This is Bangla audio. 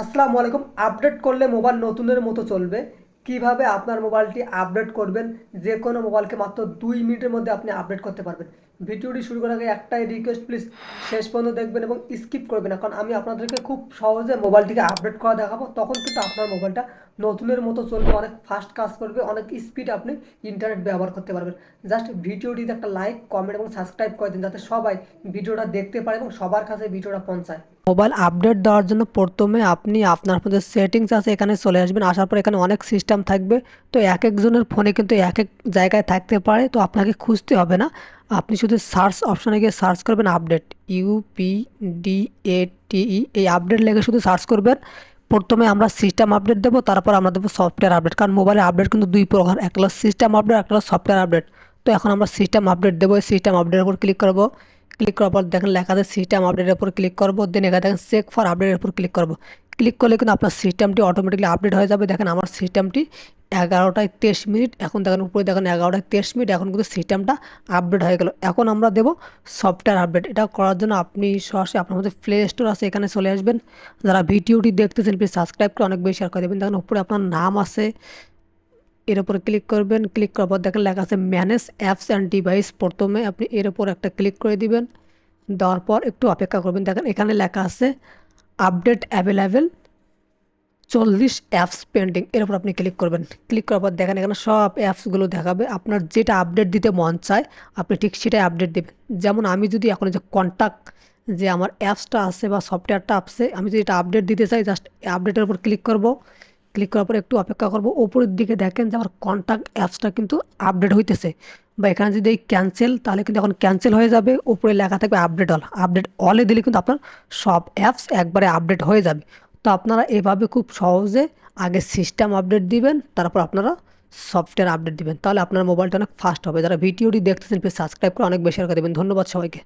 আসসালামু আলাইকুম। আপডেট করলে মোবাইল নতুনের মতো চলবে। কীভাবে আপনার মোবাইলটি আপডেট করবেন? যে কোনো মোবাইলকে মাত্র দুই মিনিটের মধ্যে আপনি আপডেট করতে পারবেন। ভিডিওটি শুরু করার আগে একটাই রিকোয়েস্ট প্লিজ শেষ পর্যন্ত দেখবেন এবং স্কিপ করবেন না। কারণ আমি আপনাদেরকে খুব সহজে মোবাইলটিকে আপডেট করা দেখাবো। তখন কিন্তু আপনার মোবাইলটা নতুনের মতো চলবে, অনেক ফাস্ট কাজ করবে, অনেক স্পিড আপনি ইন্টারনেট ব্যবহার করতে পারবেন। জাস্ট ভিডিওটিতে একটা লাইক কমেন্ট এবং সাবস্ক্রাইব করে দিন, যাতে সবাই ভিডিওটা দেখতে পারে এবং সবার কাছে ভিডিওটা পৌঁছায়। মোবাইল আপডেট দেওয়ার জন্য প্রথমে আপনি আপনার মধ্যে সেটিংস আছে, এখানে চলে আসবেন, আসার পর এখানে অনেক সিস্টেম থাকবে। তো এক একজনের ফোনে কিন্তু এক এক জায়গায় থাকতে পারে, তো আপনাকে খুঁজতে হবে না। আপনি শুধু সার্চ অপশানে গিয়ে সার্চ করবেন update U P D A T E এই আপডেট লেগে শুধু সার্চ করবেন। প্রথমে আমরা সিস্টেম আপডেট দেবো, তারপর আমরা দেবো সফটওয়্যার আপডেট কারণ মোবাইলের আপডেট কিন্তু দুই প্রকার একটা সিস্টেম আপডেট একটা সফটওয়্যার আপডেট তো এখন আমরা সিস্টেম আপডেট দেবো সিস্টেম আপডেটের উপর ক্লিক করব। ক্লিক করার পর দেখেন লেখা আছে সিস্টেম আপডেটের উপর ক্লিক করব দেন এখানে দেখেন চেক ফর আপডেটের উপর ক্লিক করব। ক্লিক করলে কিন্তু আপনার সিস্টেমটি অটোমেটিকলি আপডেট হয়ে যাবে। দেখেন আমার সিস্টেমটি এগারোটায় তেইশ মিনিট, এখন দেখেন উপরে দেখেন এগারোটায় তেইশ মিনিট, এখন কিন্তু সিস্টেমটা আপডেট হয়ে গেল। এখন আমরা দেবো সফটওয়্যার আপডেট এটা করার জন্য আপনি সরাসরি আপনার মধ্যে প্লে স্টোর আছে, এখানে চলে আসবেন। যারা ভিডিওটি দেখতেছেন প্লিজ সাবস্ক্রাইব করে অনেক বেশি শেয়ার করে দেবেন। দেখেন উপরে আপনার নাম আছে, এর উপরে ক্লিক করবেন। ক্লিক করার পর দেখেন লেখা আছে ম্যানেজ অ্যাপস অ্যান্ড ডিভাইস প্রথমে আপনি এর উপর একটা ক্লিক করে দিবেন। দেওয়ার পর একটু অপেক্ষা করবেন। দেখেন এখানে লেখা আছে আপডেট অ্যাভেলেবেল, চল্লিশ অ্যাপস পেন্ডিং, এর উপর আপনি ক্লিক করবেন। ক্লিক করার পর দেখেন এখানে সব অ্যাপসগুলো দেখাবে। আপনার যেটা আপডেট দিতে মন চায়, আপনি ঠিক সেটাই আপডেট দেবেন। যেমন আমি যদি এখন যে কন্ট্যাক্ট যে আমার অ্যাপসটা আছে বা সফটওয়্যারটা আছে, আমি যদি এটা আপডেট দিতে চাই জাস্ট আপডেটের উপর ক্লিক করব। ক্লিক করার পর একটু অপেক্ষা করব। ওপরের দিকে দেখেন যে আমার কন্ট্যাক্ট অ্যাপসটা কিন্তু আপডেট হইতেছে। বা এখানে যদি এই ক্যান্সেল তাহলে কিন্তু এখন ক্যান্সেল হয়ে যাবে। উপরে লেখা থাকবে আপডেট অল আপডেট অলে দিলে কিন্তু আপনার সব অ্যাপস একবারে আপডেট হয়ে যাবে। তো আপনারা এভাবে খুব সহজে আগে সিস্টেম আপডেট দিবেন, তারপর আপনারা সফটওয়্যার আপডেট দিবেন। তাহলে আপনার মোবাইলটা অনেক ফাস্ট হবে। যারা ভিডিওটি দেখতেছেন প্লিজ সাবস্ক্রাইব করে অনেক বেশি রাখা দেবেন। ধন্যবাদ সবাইকে।